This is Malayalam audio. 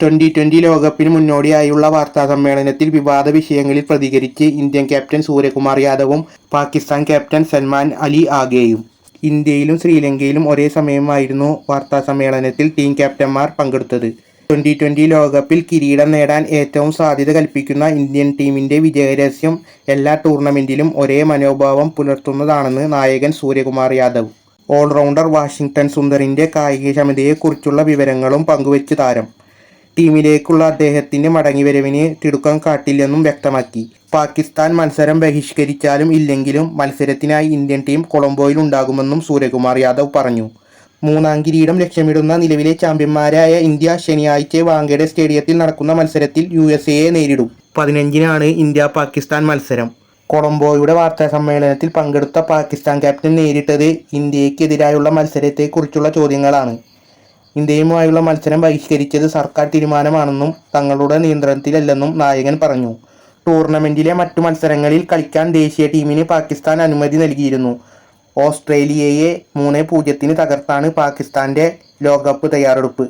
ട്വന്റി ട്വന്റി ലോകകപ്പിന് മുന്നോടിയായുള്ള വാർത്താ സമ്മേളനത്തിൽ വിവാദ വിഷയങ്ങളിൽ പ്രതികരിച്ച് ഇന്ത്യൻ ക്യാപ്റ്റൻ സൂര്യകുമാർ യാദവും പാകിസ്ഥാൻ ക്യാപ്റ്റൻ സൽമാൻ അലി ആഗേയും ഇന്ത്യയിലും ശ്രീലങ്കയിലും ഒരേ സമയമായിരുന്നു വാർത്താ സമ്മേളനത്തിൽ ടീം ക്യാപ്റ്റന്മാർ പങ്കെടുത്തത്. ട്വന്റി ട്വന്റി ലോകകപ്പിൽ കിരീടം നേടാൻ ഏറ്റവും സാധ്യത കൽപ്പിക്കുന്ന ഇന്ത്യൻ ടീമിന്റെ വിജയരഹസ്യം എല്ലാ ടൂർണമെന്റിലും ഒരേ മനോഭാവം പുലർത്തുന്നതാണെന്ന് നായകൻ സൂര്യകുമാർ യാദവ്. ഓൾറൗണ്ടർ വാഷിംഗ്ടൺ സുന്ദറിന്റെ കായികക്ഷമതയെക്കുറിച്ചുള്ള വിവരങ്ങളും പങ്കുവച്ച് താരം. ടീമിലേക്കുള്ള അദ്ദേഹത്തിന്റെ മടങ്ങിവരവിന് തിടുക്കം കാട്ടില്ലെന്നും വ്യക്തമാക്കി. പാകിസ്ഥാൻ മത്സരം ബഹിഷ്കരിച്ചാലും ഇല്ലെങ്കിലും മത്സരത്തിനായി ഇന്ത്യൻ ടീം കൊളംബോയിൽ ഉണ്ടാകുമെന്നും സൂര്യകുമാർ യാദവ് പറഞ്ഞു. മൂന്നാം കിരീടം ലക്ഷ്യമിടുന്ന നിലവിലെ ചാമ്പ്യന്മാരായ ഇന്ത്യ ശനിയാഴ്ച വാങ്കേഡ സ്റ്റേഡിയത്തിൽ നടക്കുന്ന മത്സരത്തിൽ യു എസ് എയെ നേരിടും. പതിനഞ്ചിനാണ് ഇന്ത്യ പാകിസ്ഥാൻ മത്സരം. കൊളംബോയുടെ വാർത്താ സമ്മേളനത്തിൽ പങ്കെടുത്ത പാകിസ്ഥാൻ ക്യാപ്റ്റൻ നേരിട്ടത് ഇന്ത്യക്കെതിരായുള്ള മത്സരത്തെക്കുറിച്ചുള്ള ചോദ്യങ്ങളാണ്. ഇന്ത്യയുമായുള്ള മത്സരം ബഹിഷ്കരിച്ചത് സർക്കാർ തീരുമാനമാണെന്നും തങ്ങളുടെ നിയന്ത്രണത്തിലല്ലെന്നും നായകൻ പറഞ്ഞു. ടൂർണമെന്റിലെ മറ്റു മത്സരങ്ങളിൽ കളിക്കാൻ ദേശീയ ടീമിന് പാകിസ്ഥാൻ അനുമതി നൽകിയിരുന്നു. ഓസ്ട്രേലിയയെ മൂന്ന് പൂജ്യത്തിന് തകർത്താണ് പാകിസ്ഥാന്റെ ലോകകപ്പ് തയ്യാറെടുപ്പ്.